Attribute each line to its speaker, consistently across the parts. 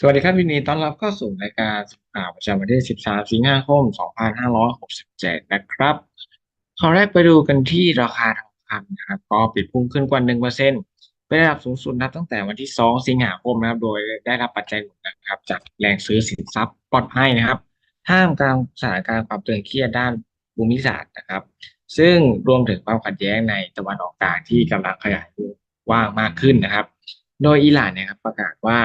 Speaker 1: สวัสดีครับยินดีต้อนรับเข้าสู่รายการสข่าวประจำวันที่ 13 สิงหาคม 2567 นะครับข้อแรกไปดูกันที่ราคาทองคำนะครับ ก็ปิดพุ่งขึ้นกว่า 1%เป็นระดับสูงสุดนับตั้งแต่วันที่ 2 สิงหาคมนะครับ โดยได้รับปัจจัยหนุนนะครับ จากแรงซื้อสินทรัพย์ปลอดภัยนะครับท่ามกลางสถานการณ์ความตึงเครียดด้านภูมิศาสตร์นะครับ ซึ่งรวมถึงความขัดแย้งในตะวันออกกลางที่กำลังขยายวงกว้างมากขึ้นนะครับ โดยอิหร่านนี่ยครับประกาศว่า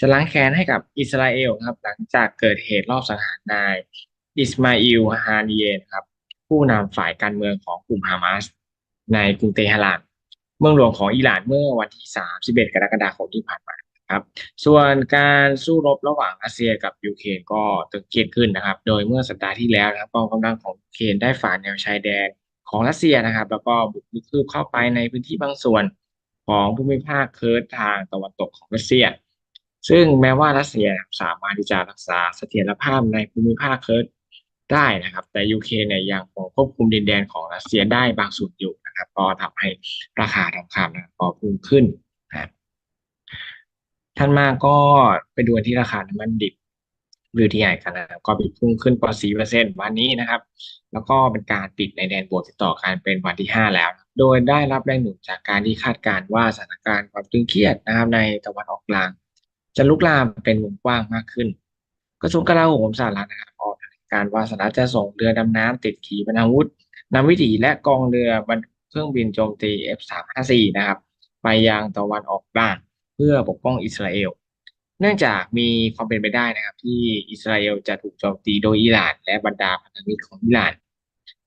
Speaker 1: จะล้างแค้นให้กับอิสราเอลครับ หลังจากเกิดเหตุรอบสังหารนายอิสมาอิลฮานีเยนครับ ผู้นำฝ่ายการเมืองของกลุ่มฮามาสในกรุงเตหะรานเมืองหลวงของอิหร่านเมื่อวันที่ 31 กรกฎาคมที่ผ่านมาครับ ส่วนการสู้รบระหว่างรัสเซียกับยูเครนก็ตึงเครียดขึ้นนะครับ โดยเมื่อสัปดาห์ที่แล้วนะครับกองกำลังของยูเครนได้ฝ่าแนวชายแดนของรัสเซียนะครับ แล้วก็บุกคืบเข้าไปในพื้นที่บางส่วนของภูมิภาคเคิร์ดทางตะวันตกของรัสเซีย ซึ่งแม้ว่ารัสเซียสามารถที่จะรักษาเสถียรภาพในภูมิภาคเคิร์ดได้นะครับ แต่ยูเคเนี่ยยังคงควบคุมดินแดนของรัสเซียได้บางส่วนอยู่นะครับก็ทำให้ราคาทองคำนะก็พุ่งขึ้นนะท่านมาก็ไปดูที่ราคาน้ำมันดิบหรือที่ใหญ่กันนะก็ปพุ่งขึ้นกว่า4%วันนี้นะครับ แล้วก็เป็นการปิดในแดนบวกติดต่อกันเป็นวันที่ 5 แล้ว โดยได้รับแรงหนุนจากการที่คาดการณ์ว่าสถานการณ์ความตึงเครียดนะครับในตะวันออกกลาง จะลุกลามเป็นวงกว้างมากขึ้น กระทรวงกลาโหมสหรัฐนะครับออกการว่าสหรัฐจะส่งเรือดำน้ำติดขีปนาวุธนำวิถีและกองเรือบรรทุกเครื่องบินโจมตี F354 นะครับ ไปยังตะวันออกกลางเพื่อปกป้องอิสราเอล เนื่องจากมีความเป็นไปได้นะครับ ที่อิสราเอลจะถูกโจมตีโดยอิหร่าน และบรรดาพันธมิตรของอิหร่าน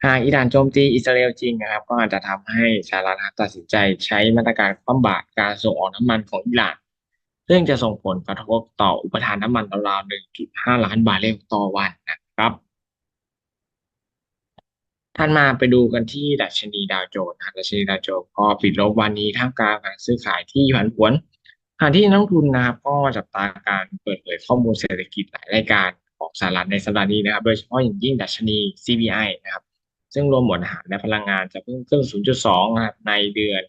Speaker 1: หากอิหร่านโจมตีอิสราเอลจริงนะครับ ก็อาจจะทำให้สหรัฐตัดสินใจใช้มาตรการคว่ำบาตรการส่งออกน้ำมันของอิหร่าน ซึ่งจะส่งผลกระทบต่ออุปทานน้ำมันราวๆ1.5 ล้านบาร์เรลต่อวันนะครับท่านมาไปดูกันที่ดัชนีดาวโจนส์นะดัชนีดาวโจนส์ก็ปิดลบวันนี้ท่ามกลางการซื้อขายที่ผันผวนขณะที่นักทุนนะครับก็จับตาการเปิดเผยข้อมูลเศรษฐกิจหลายรายการของสหรัฐในสัปดาห์นี้นะครับ โดยเฉพาะอย่างยิ่งดัชนี CPI นะครับ ซึ่งรวมหมวดอาหารและพลังงานจะเพิ่มขึ้น 0.2 นะครับในเดือน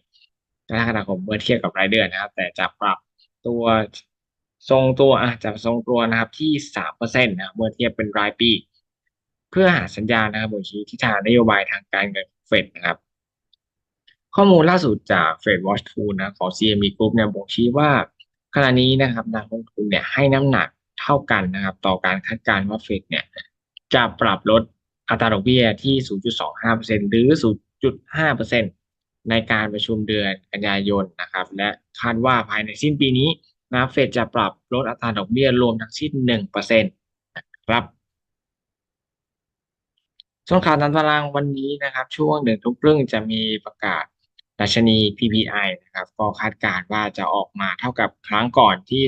Speaker 1: กรกฎาคมเมื่อเทียบกับรายเดือนนะครับ แต่จะปรับ ตัวทรงตัวอาจจะทรงตัวนะครับที่สามเปอร์เซ็นต์นะเมื่อเทียบเป็นรายปี เพื่อหาสัญญาณนะครับบ่งชี้ทิศทางนโยบายทางการเงินเฟดนะครับ ข้อมูลล่าสุดจากเฟดวอชทูนะของ CME Group เนี่ยบ่งชี้ว่าขณะนี้นะครับนักลงทุนเนี่ยให้น้ำหนักเท่ากันนะครับ ต่อการคาดการณ์ว่าเฟดเนี่ยจะปรับลดอัตราดอกเบี้ยที่ 0.25%หรือ 0.5% ในการประชุมเดือนกันยายนนะครับ และคาดว่าภายในสิ้นปีนี้นะเฟดจะปรับลดอัตราดอกเบี้ยรวมทั้งสิ้นหนึ่งเปอร์เซ็นต์นะครับช่วงข่าวตามตารางวันนี้นะครับ ช่วงหนึ่งทุกเรื่งจะมีประกาศดัชนี PPI นะครับ ก็คาดการณ์ว่าจะออกมาเท่ากับครั้งก่อนที่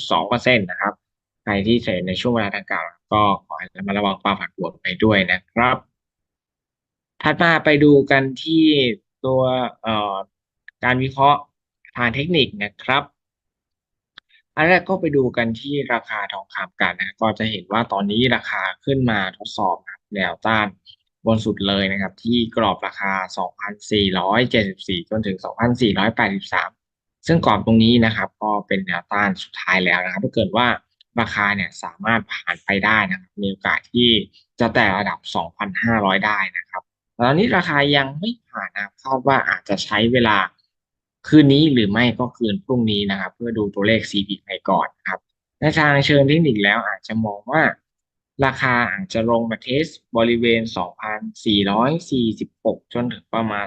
Speaker 1: 0.2%นะครับ ใครที่เทรดในช่วงเวลาดังกล่าว ก็ขอให้ระมัดระวังความผันผวนไปด้วยนะครับ ถัดมาไปดูกันที่ ตัวการวิเคราะห์ทางเทคนิคนะครับ อันแรกก็ไปดูกันที่ราคาทองคำกันนะก็จะเห็นว่าตอนนี้ราคาขึ้นมาทดสอบแนวต้านบนสุดเลยนะครับ ที่กรอบราคา 2,474 จนถึง 2,483 ซึ่งกรอบตรงนี้นะครับ ก็เป็นแนวต้านสุดท้ายแล้วนะครับ ถ้าเกิดว่าราคาเนี่ยสามารถผ่านไปได้นะครับ มีโอกาสที่จะแตะระดับ 2,500 ได้นะครับ ตอนนี้ราคายังไม่ผ่านนะคาดว่าอาจจะใช้เวลาคืนนี้หรือไม่ก็คืนพรุ่งนี้นะครับ เพื่อดูตัวเลข CPI ก่อนครับในทางเชิงเทคนิคแล้วอาจจะมองว่า ราคาอาจจะลงมาเทสบริเวณ 2,446 จนถึงประมาณ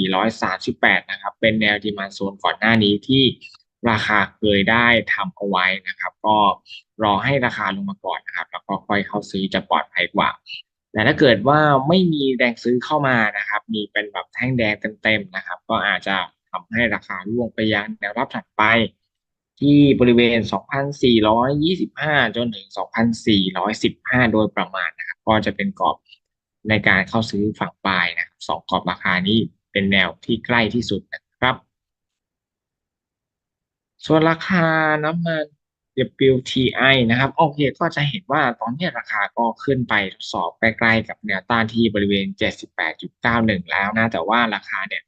Speaker 1: 2,438 นะครับ เป็นแนวดีมาโซนก่อนหน้านี้ที่ราคาเคยได้ทำเอาไว้นะครับ ก็รอให้ราคาลงมาก่อนนะครับ แล้วก็ค่อยเข้าซื้อจะปลอดภัยกว่า แต่ถ้าเกิดว่าไม่มีแรงซื้อเข้ามานะครับ มีเป็นแบบแท่งแดงเต็มๆนะครับ ก็อาจจะทำให้ราคาร่วงไปยังแนวรับถัดไป ที่บริเวณ 2,425 จนถึง 2,415 โดยประมาณนะครับ ก็จะเป็นกรอบในการเข้าซื้อฝั่งปลายนะครับสองกรอบราคานี้เป็นแนวที่ใกล้ที่สุดนะครับ ส่วนราคาน้ำมัน WTI นะครับ โอเคก็จะเห็นว่าตอนนี้ราคาก็ขึ้นไปทดสอบใกล้ๆกับแนวต้านที่บริเวณ 78.91 แล้วนะ แต่ว่าราคาเนี่ย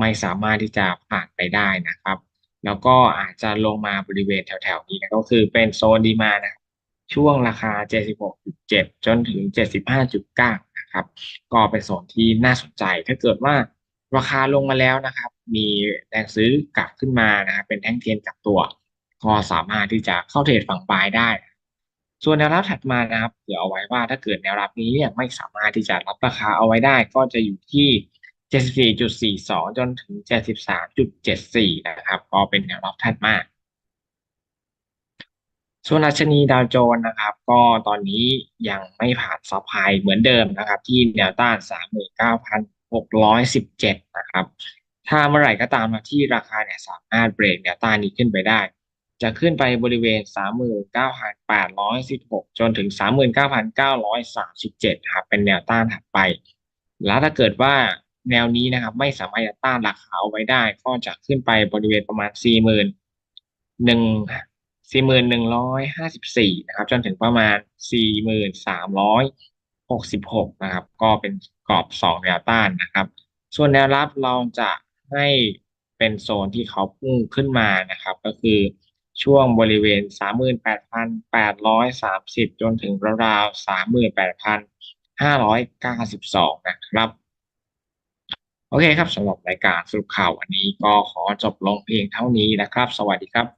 Speaker 1: ไม่สามารถที่จะผ่านไปได้นะครับ แล้วก็อาจจะลงมาบริเวณแถวๆนี้นะก็คือเป็นโซนดีมานะครับช่วงราคา 76.7 จนถึง 75.9 นะครับ ก็เป็นโซนที่น่าสนใจถ้าเกิดว่าราคาลงมาแล้วนะครับ มีแรงซื้อกลับขึ้นมานะครับเป็นแท่งเทียนกลับตัว ก็สามารถที่จะเข้าเทรดฝั่งบายได้ ส่วนแนวรับถัดมานะครับเผื่อเอาไว้ว่าถ้าเกิดแนวรับนี้เนี่ยไม่สามารถที่จะรับราคาเอาไว้ได้ ก็จะอยู่ที่ 74.42 จนถึง 73.74 นะครับ ก็เป็นแนวรับถัดมาส่วนดัชนีดาวโจนส์นะครับ ก็ตอนนี้ยังไม่ผ่านซับไฮเหมือนเดิมนะครับ ที่แนวต้าน 39,617 นะครับ ถ้าเมื่อไหร่ก็ตามที่ราคาเนี่ยสามารถเบรกแนวต้านนี้ขึ้นไปได้ จะขึ้นไปบริเวณ 39,816 จนถึง 39,937 ครับ เป็นแนวต้านถัดไป แล้วถ้าเกิดว่าแนวนี้นะครับ ไม่สามารถจะต้านราคาเอาไว้ได้ ก็จะขึ้นไปบริเวณประมาณ40,000หนึ่งสี่หมื่นหนึ่งร้อยห้าสิบสี่นะครับ จนถึงประมาณสี่หมื่นสามร้อยหกสิบหกนะครับ ก็เป็นกรอบสองแนวต้านนะครับ ส่วนแนวรับเราจะให้เป็นโซนที่เขาพุ่งขึ้นมานะครับ ก็คือ ช่วงบริเวณสามหมื่นแปดพันแปดร้อยสามสิบจนถึงราวๆสามหมื่นแปดพันห้าร้อยเก้าสิบสองนะครับ โอเคครับสำหรับรายการสรุปข่าววันนี้ก็ขอจบลงเพียงเท่านี้นะครับ สวัสดีครับ